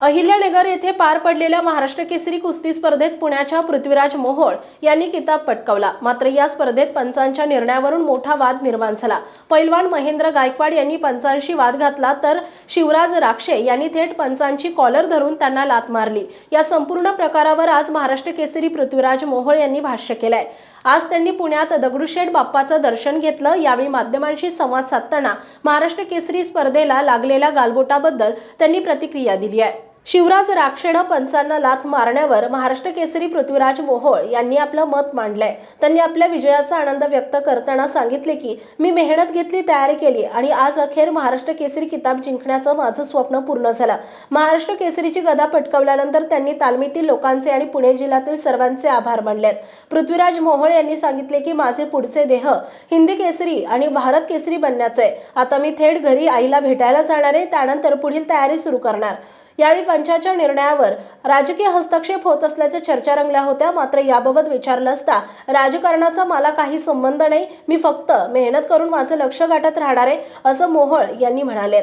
अहिल्यानगर येथे पार पडलेल्या महाराष्ट्र केसरी कुस्ती स्पर्धेत पुण्याच्या पृथ्वीराज मोहोळ यांनी किताब पटकावला. मात्र या स्पर्धेत पंचांच्या निर्णयावरून मोठा वाद निर्माण झाला. पैलवान महेंद्र गायकवाड यांनी पंचांशी वाद घातला तर शिवराज राक्षे यांनी थेट पंचांची कॉलर धरून त्यांना लात मारली. या संपूर्ण प्रकारावर आज महाराष्ट्र केसरी पृथ्वीराज मोहोळ यांनी भाष्य केलंय. आज त्यांनी पुण्यात दगडूशेठ बाप्पाचं दर्शन घेतलं. यावेळी माध्यमांशी संवाद साधताना महाराष्ट्र केसरी स्पर्धेला लागलेल्या गालबोटाबद्दल त्यांनी प्रतिक्रिया दिली आहे. शिवराज राक्षेनं पंचांना लाथ मारण्यावर महाराष्ट्र केसरी पृथ्वीराज मोहोळ यांनी आपलं मत मांडलंय. त्यांनी आपल्या विजयाचा आनंद व्यक्त करताना सांगितले की मी मेहनत घेतली तयारी केली आणि आज अखेर महाराष्ट्र केसरी किताब जिंकण्याचं माझं स्वप्न पूर्ण झालं. महाराष्ट्र केसरीची गदा पटकावल्यानंतर त्यांनी तालमीतील लोकांचे आणि पुणे जिल्ह्यातील सर्वांचे आभार मानलेत. पृथ्वीराज मोहोळ यांनी सांगितले की माझे पुढचे देह हिंदी केसरी आणि भारत केसरी बनण्याचे आहे. आता मी थेट घरी आईला भेटायला जाणार आहे. त्यानंतर पुढील तयारी सुरू करणार. यावेळी पंचाच्या निर्णयावर राजकीय हस्तक्षेप होत असल्याच्या चर्चा रंगल्या होत्या. मात्र याबाबत विचारलं असता राजकारणाचा मला काही संबंध नाही. मी फक्त मेहनत करून माझं लक्ष गाठत राहणार आहे असं मोहोळ यांनी म्हणाले.